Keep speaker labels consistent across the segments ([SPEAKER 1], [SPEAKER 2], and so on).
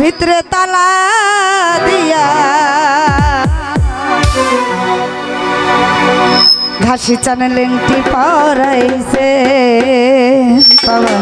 [SPEAKER 1] ভিতরে তালা দিয়া। ঘাসি চ্যানেলেন্টি পরাইছে। বাবা।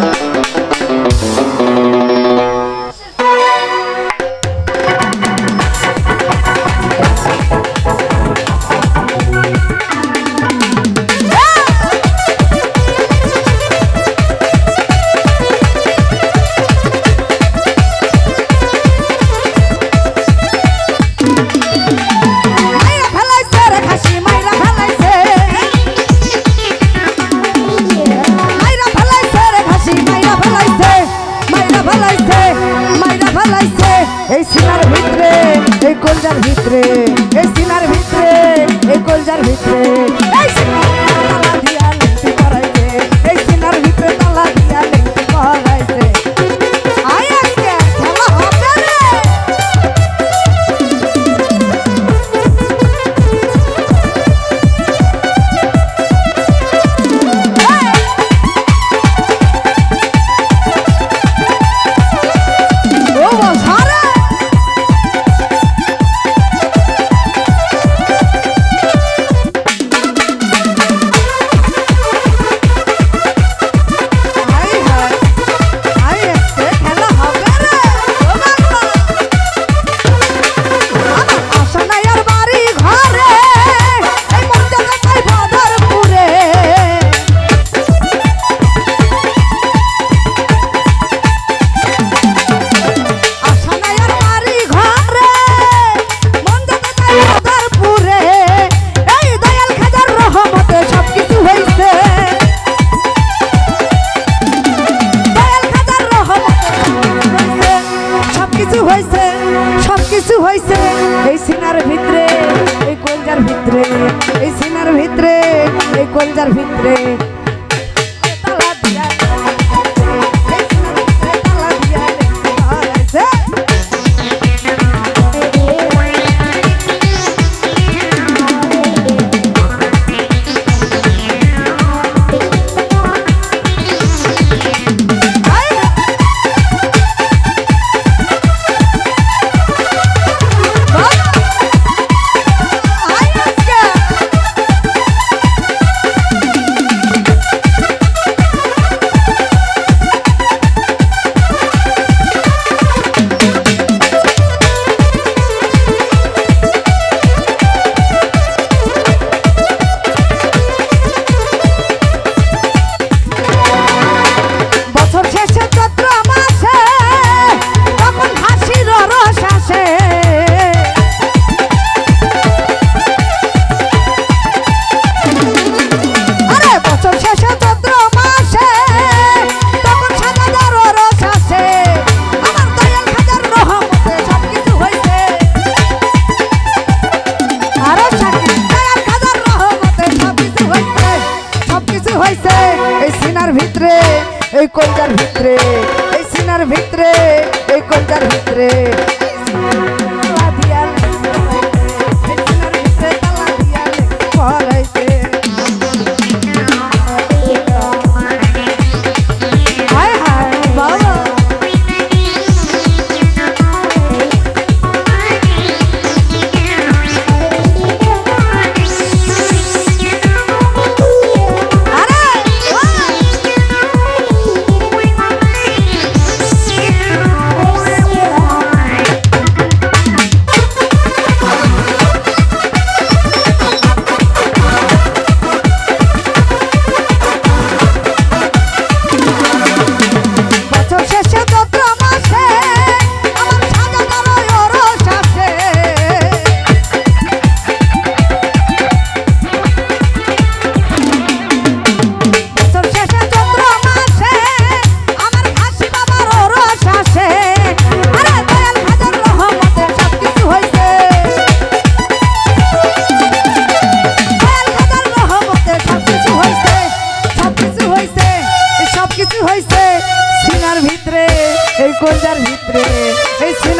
[SPEAKER 1] ভিতরে এই সিনার ভিতরে এই কলজার ভিতরে।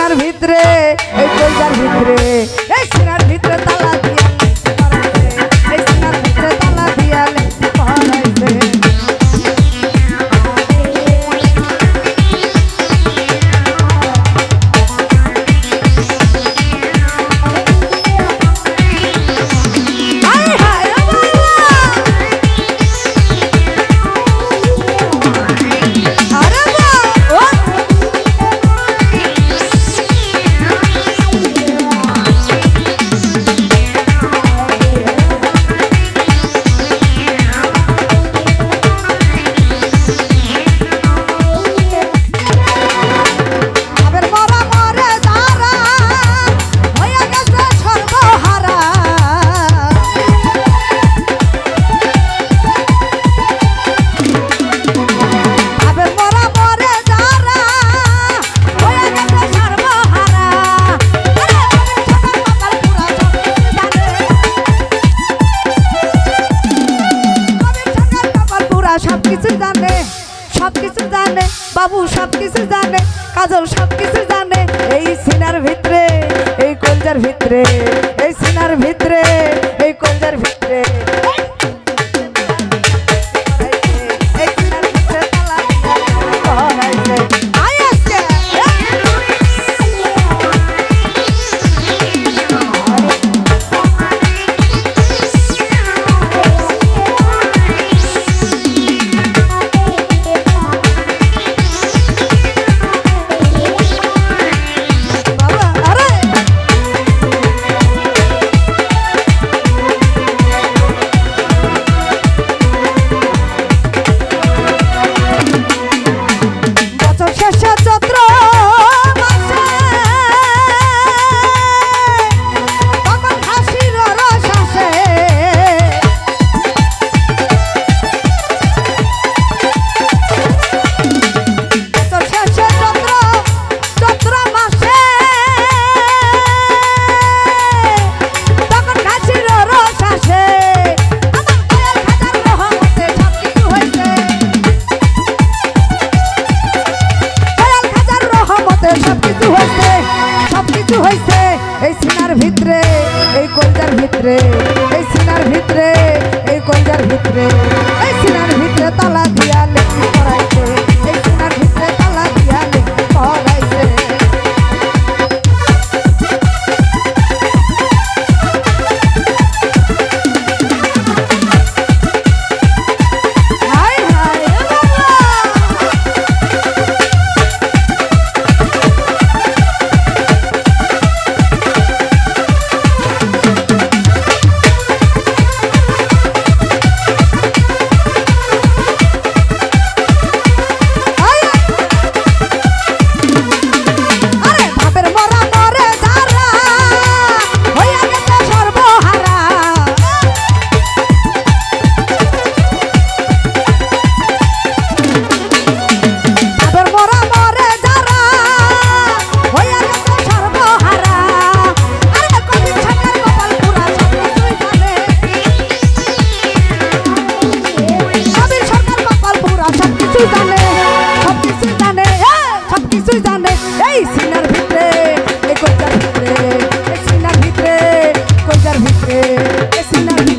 [SPEAKER 1] কইজার ভিতরে এই কইজার ভিতরে। এই সব কিছু জানে, বাবু সব কিছু জানে, কাজল সব কিছু জানে। এই সিনার ভিতরে, এই কলজার ভিতরে, এই সিনার ভিতরে, এই কলজার ভিতরে। Thank you.